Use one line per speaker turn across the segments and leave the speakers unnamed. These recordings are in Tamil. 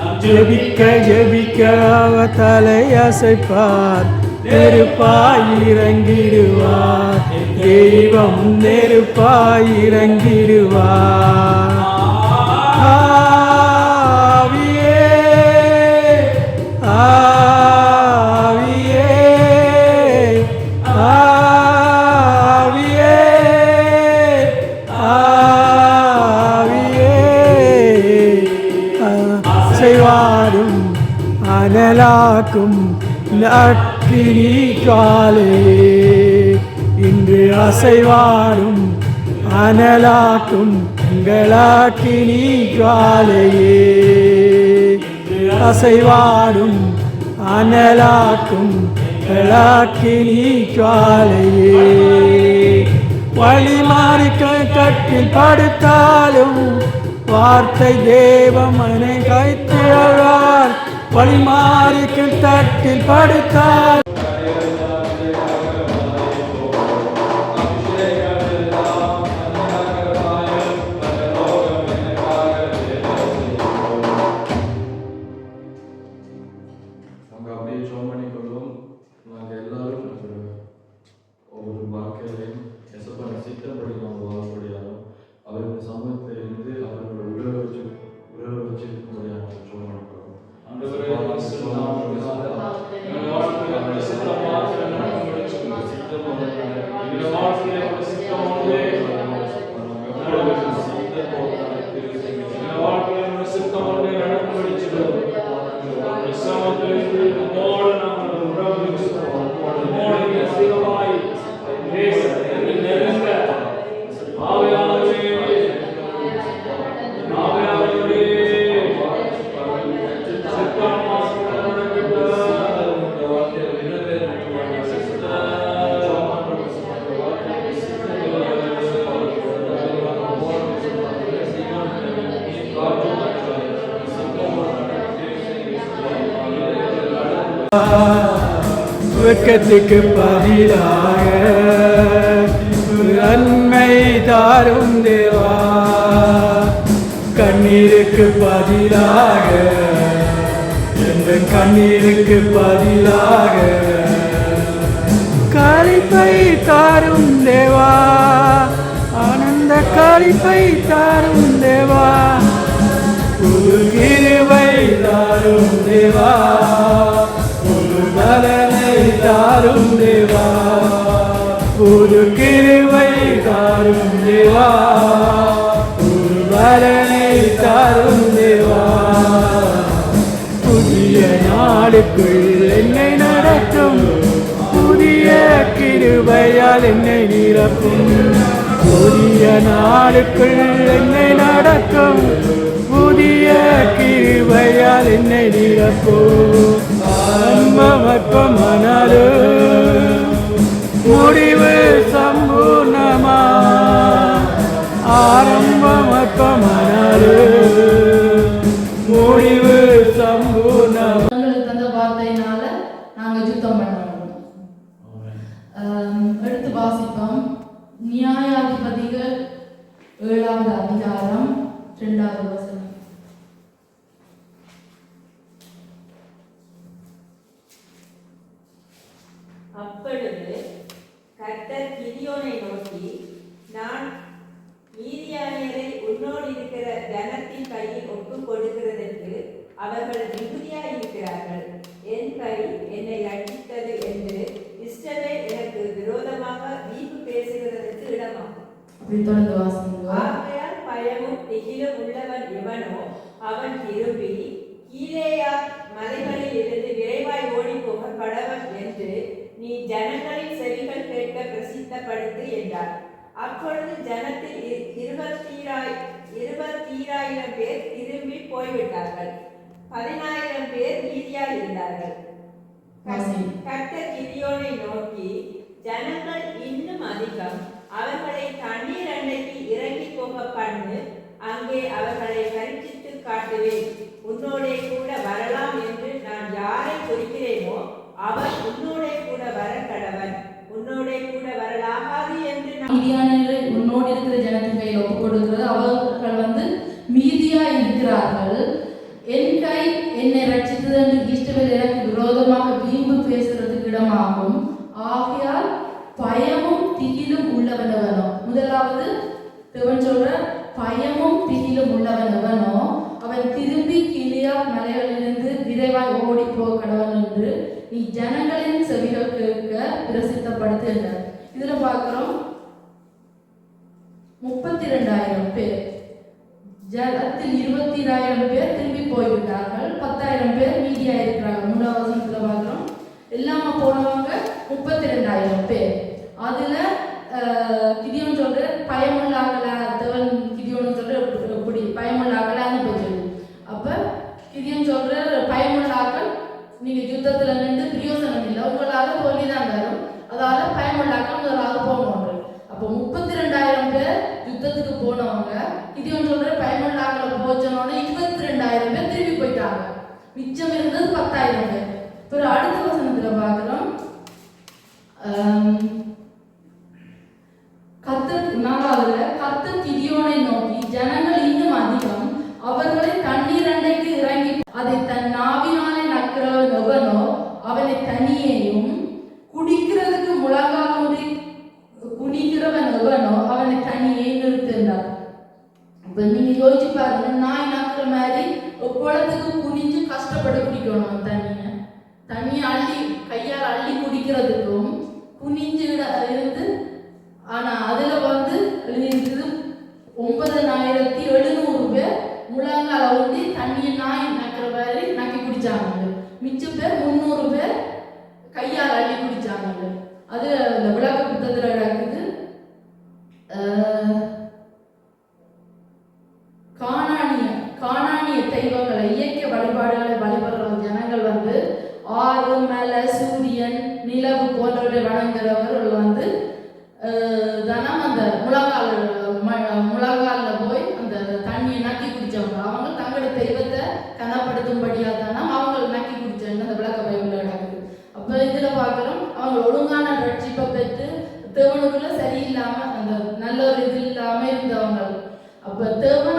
ஜெபிக்க ஜெபிக்க அவ தலை அசைப்பார். நெருப்பாய் இறங்கிடுவார். தெய்வம் நெருப்பாய் இறங்கிடுவார். ஆவியே ஆவியே ஆ காக்கும் நக்கினி காலே இன்று அசைவாடும் அனலாக்கும் எங்களாக்கினி காலையே அசைவாடும் அனலாக்கும் எங்களாக்கினி காலையே வழி மாறிக்க கட்டில் படுத்தாலும் வார்த்தை தேவமனை கைத்திழவார் தட்டில்
படுத்தார்.
வெட்கத்துக்கு பதிலாக நன்மை தாரும் தேவா. கண்ணீருக்கு பதிலாக எந்த கண்ணீருக்கு பதிலாக களிப்பை தாரும் தேவா. ஆனந்த களிப்பை தாரும் தேவா. புது கிருபை தாரும் தேவா. புது பலனை தாரும் தேவா. ஒரு கிருவை தாரும் தேவா. ஒரு வரனை தாரும் தேவா. புதிய நாளுக்குள் என்னை நடக்கும் புதிய கிருவையால் என்னை நிரப்பும். புதிய நாளுக்குள் என்னை நடக்கும் புதிய கிருவையால் என்னை நிரப்பும். அன்பமற்பமானாலும் முடிவு சம்பூர்ணமா. ஆரம்பமற்பமானாலும் முடிவு சம்பூர்ணமா.
தந்த வார்த்தையினால நாங்க யுத்தம் பண்ணணும் எடுத்து வாசிப்போம். நியாயாதிபதிகள் ஏழாவது அதிகாரம் இரண்டாவது
கையில் ஒப்புக் கொடுக்கிறதற்கு அவர்கள் மிகுதியாய் இருக்கிறார்கள் என் கை என்னை ரட்சித்தது என்று இஷ்டவே எனக்கு விரோதமாக வீம்பு பேசுகிறதற்கு இடமாகும். ஆகையால் பயமும் திகிலும் உள்ளவன் எவனோ அவன் திரும்பி கீழேயா மலைகளில் இருந்து விரைவாய் ஓடி போக கடவன் என்று நீ ஜனங்களின் செவிகள் கேட்க பிரசித்தப்படுத்து என்றார். அப்பொழுது ஜனத்தில் இரு- இருபத்தீராய் இருபத்தீராயிரம் பேர் திரும்பி போய்விட்டார்கள் பதினாயிரம் பேர் மீதியாய் இருந்தார்கள். கர்த்தர் கிதியோனை நோக்கி ஜனங்கள் இன்னும் இருக்கிறார்கள் என் கை என்னை ரட்சித்தது என்று
இஷ்டவில் எனக்கு விரோதமாக வீம்பு பேசுறதுக்கு இடமாகும். ஆகையால் பயமும் திகிலும் உள்ளவன் முதலாவது தேவன் சொல்ற பயமும் திகிலும் உள்ளவன் அவன் திரும்பி கிளியா மலைகளிலிருந்து விரைவாய் ஓடி போக கடவன் என்று நீ ஜனங்களின் செவிகள் கேட்க பிரசித்தப்படுத்துகின்ற. இதுல பார்க்கிறோம் முப்பத்தி ரெண்டாயிரம் பேர். ஜலத்தில் இருபத்திராயிரம் பேர் திரும்பி போய்விட்டார்கள். பத்தாயிரம் பேர் மீதியா இருக்கிறாங்க மூணாவது வசனத்துல பார்க்கிறோம். இல்லாம போனவங்க முப்பத்தி ரெண்டாயிரம் பேர். அதுல அஹ், கிதியோன் சொல்ற பயமுள்ளாகல தேவன் கிதியோன் சொல்ற இப்படி- பயமுள்ளாகலான்னு போய் சொல்லு அப்ப கிதியோன் சொல்ற பயமுள்ளாக்கள் நீங்க யுத்தத்துல நின்று பிரயோசனம் இல்லை உங்களால தோல்விதான் வரும் அதால பயமுள்ளாக்கள் முதலாவது போகணும் அப்போ முப்பத்தி ரெண்டாயிரம் பேர் யுத்தத்துக்கு போனவங்க கிதியோன் சொல்ற பயமுள்ளாக்களை போச்சனோட இருபத்தி ரெண்டாயிரம் பேர் திரும்பி போயிட்டாங்க. மிச்சம் இருந்தது பத்தாயிரம் பேர். ஒரு அடுத்த வசனத்துல பாக்குறோம் கத்த நாலாவதுல கத்த கிதியோனை நோக்கி ஜனங்கள் இன்னும் அதிகம். அவர்களை தண்ணீர் அண்டைக்கு இறங்கி அதை தன் நாவ நக்கிறவன் எவனோ அவனை தனியேயும் குடிக்கிறதுக்கு முழங்கால் முடி குடிக்கிறவன் எவனோ அவனை தனியே நிறுத்தினார் இப்ப நீங்க யோசிச்சு பாருங்க நாய் நக்கிற மாதிரி ஒரு குளத்துக்கு குனிஞ்சு கஷ்டப்பட்டு குடிக்கணும் அந்த தண்ணியை தண்ணியை அள்ளி கையால் அள்ளி குடிக்கிறதுக்கும் குனிஞ்சு இட- இருந்து ஆனா அதுல வந்து எழுதியிருக்குது முப்பதனாயிரத்தி எழுநூறு பேர் முழங்கால ஊண்டி தண்ணியை நாய் நக்கிற மாதிரி நக்கி குடிச்சாங்க மிச்சம் பேர் முந்நூறு பேர் கையால் அள்ளி குடிச்சாங்க அது இந்த விளக்க புத்தகத்துல நடக்குது. அஹ், காணானிய காணானிய தெய்வங்களை இயற்கை வழிபாடுகளை வழிபடுற ஜனங்கள் வந்து ஆறு மலை சூரியன் நிலவு போன்றவற்றை வணங்குறவர்கள் வந்து தனம் அந்த முழங்க ம- முழங்கால்ல போய் அந்த தண்ணியை நக்கி குடிச்சவங்க அவங்க தங்களோட தெய்வத்தை கனப்படுத்தும்படியா தானே அவங்க நக்கி குடிச்சாங்க அந்த விளக்க பைபிள் நடக்குது அப்ப இதுல பார்க்கிறோம் அவங்க ஒழுங்கான ரட்சிப்பை பெற்று தேவனுக்குள்ள சரியில்லாம அந்த நல்ல ஒரு இது இல்லாம இருந்தவங்க அப்ப தேவன்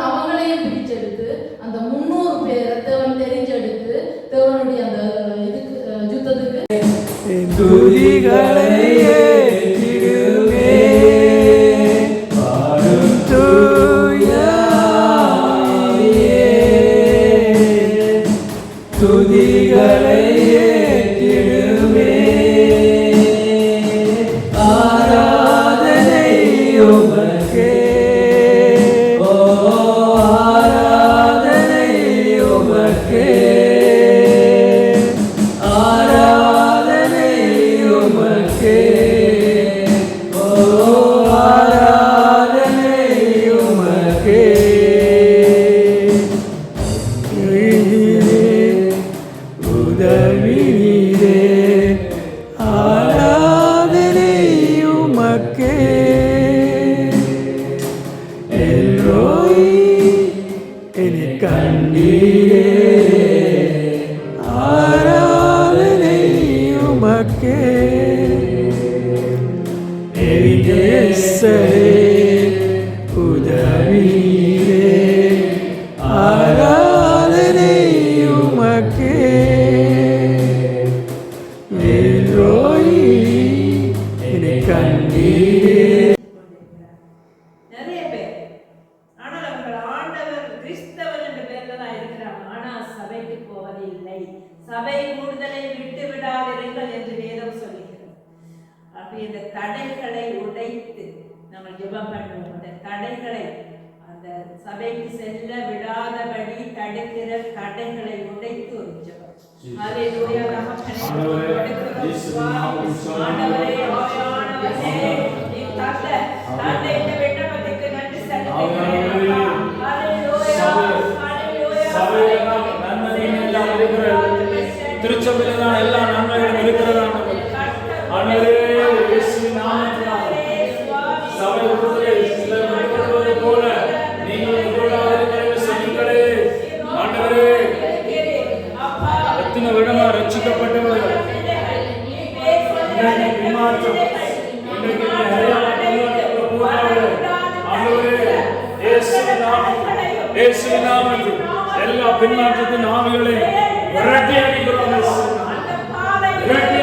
ஆனா சபைக்கு போவதில்லை. சபை கூடுதலை விட்டு விடாதிருங்கள் என்று வேதம் சொல்லுகிறது. அப்ப இந்த தடைகளை உடைத்து நம்ம ஜெபம் பண்ணுவோம். அந்த தடைகளை அந்த சபைக்கு செல்ல விடாதபடி தடுக்கிற தடைகளை உடைத்து ஒரு ஜெபம். ஹalleluya தகப்பனே
ஆண்டவரே,
கொடுக்கிறோம்
இயேசுவின் நாமத்தில், எல்லா பின்மாற்றத்தின் ஆவிகளை விரட்டி அடிக்கிறோம் விரட்டி